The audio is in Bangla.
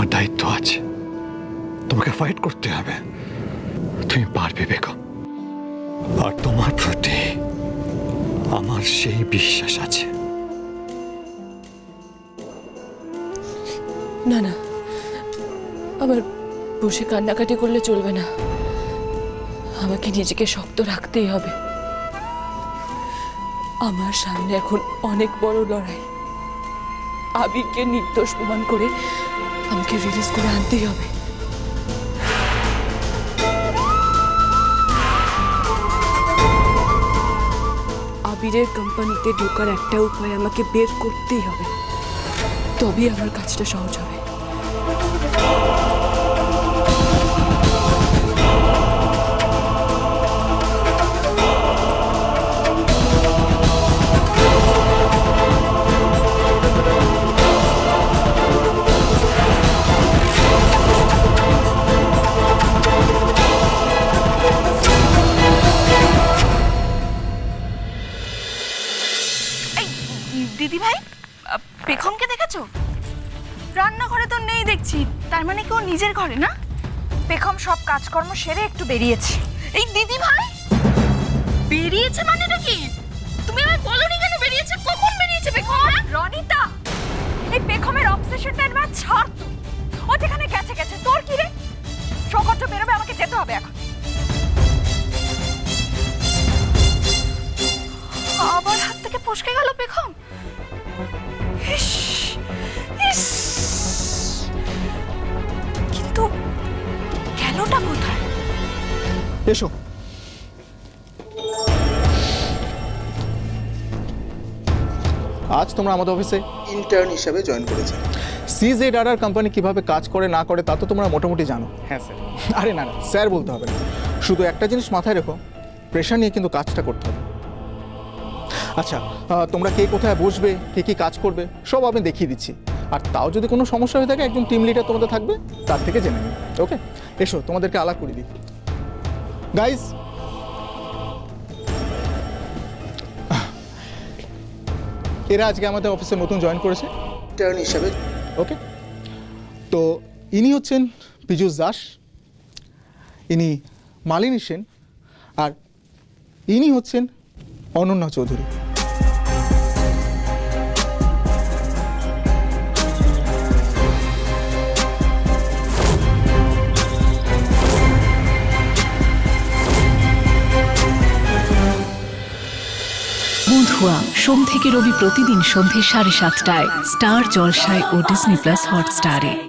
দায়িত্ব আছে। তোমাকে ফাইট করতে হবে। তুমি পারবে, বেগম। আর তোমার প্রতি আমার সেই বিশ্বাস আছে। না না। আবার বসে কান্নাকাটি করলে চলবে না। আমাকে নিজেকে শক্ত রাখতেই হবে। আমার সামনে এখন অনেক বড় লড়াই। আবিরকে নির্দোষ প্রমাণ করে আমাকে রিলিজ করে আনতেই হবে আবিরের কোম্পানিতে ঢোকার একটা উপায় আমাকে বের করতেই হবে তবেই আমার কাজটা সহজ হবে দিদি ভাই পেখমকে দেখেছ? রান্নাঘরে তো নেই দেখছি, তার মানে কি ও নিজের ঘরে না? পেখম সব কাজকর্ম সেরে একটু বেরিয়েছে। এই দিদি ভাই বেরিয়েছে মানেটা কি তুমি আমায় বলনি কেন বেরিয়েছে? কখন বেরিয়েছে পেখম? রনিতা! এই পেখমের অবসেশনটা এবার ছাড় তুই। ও যেখানে গেছে গেছে, তোর কি রে? সৌকর্য বেরোবে, আমাকে যেতে হবে এখন। আবার হাত থেকে ফসকে গেল পেখম? ইস, ইস। কিন্তু গেলটা কোথায়? এসো। আজ তোমরা আমাদের অফিসে ইন্টার্ন হিসাবে জয়েন করেছে। সিজেড আর কোম্পানি কীভাবে কাজ করে না করে তা তো তোমরা মোটামুটি জানো। হ্যাঁ স্যার। আরে না না স্যার বলতে হবে না। শুধু একটা জিনিস মাথায় রেখো প্রেশার নিয়ে কিন্তু কাজটা করতে হবে। আচ্ছা তোমরা কে কোথায় বসবে কে কী কাজ করবে সব আমি দেখিয়ে দিচ্ছি। আর তাও যদি কোনো সমস্যা হয়ে থাকে একজন টিম লিডার তোমাদের থাকবে তার থেকে জেনে নিই ওকে এসো তোমাদেরকে আলাপ করে দিই। গাইজ এরা আজকে আমাদের অফিসে নতুন জয়েন করেছে। হিসাবে। ওকে তো ইনি হচ্ছেন পীযুষ দাস ইনি মালিনী সেন আর ইনি হচ্ছেন অনন্যা চৌধুরী। সোম থেকে রবি প্রতিদিন সন্ধে সাড়ে সাতটায়, স্টার জলসায় ও ডিসনি প্লাস হটস্টারে।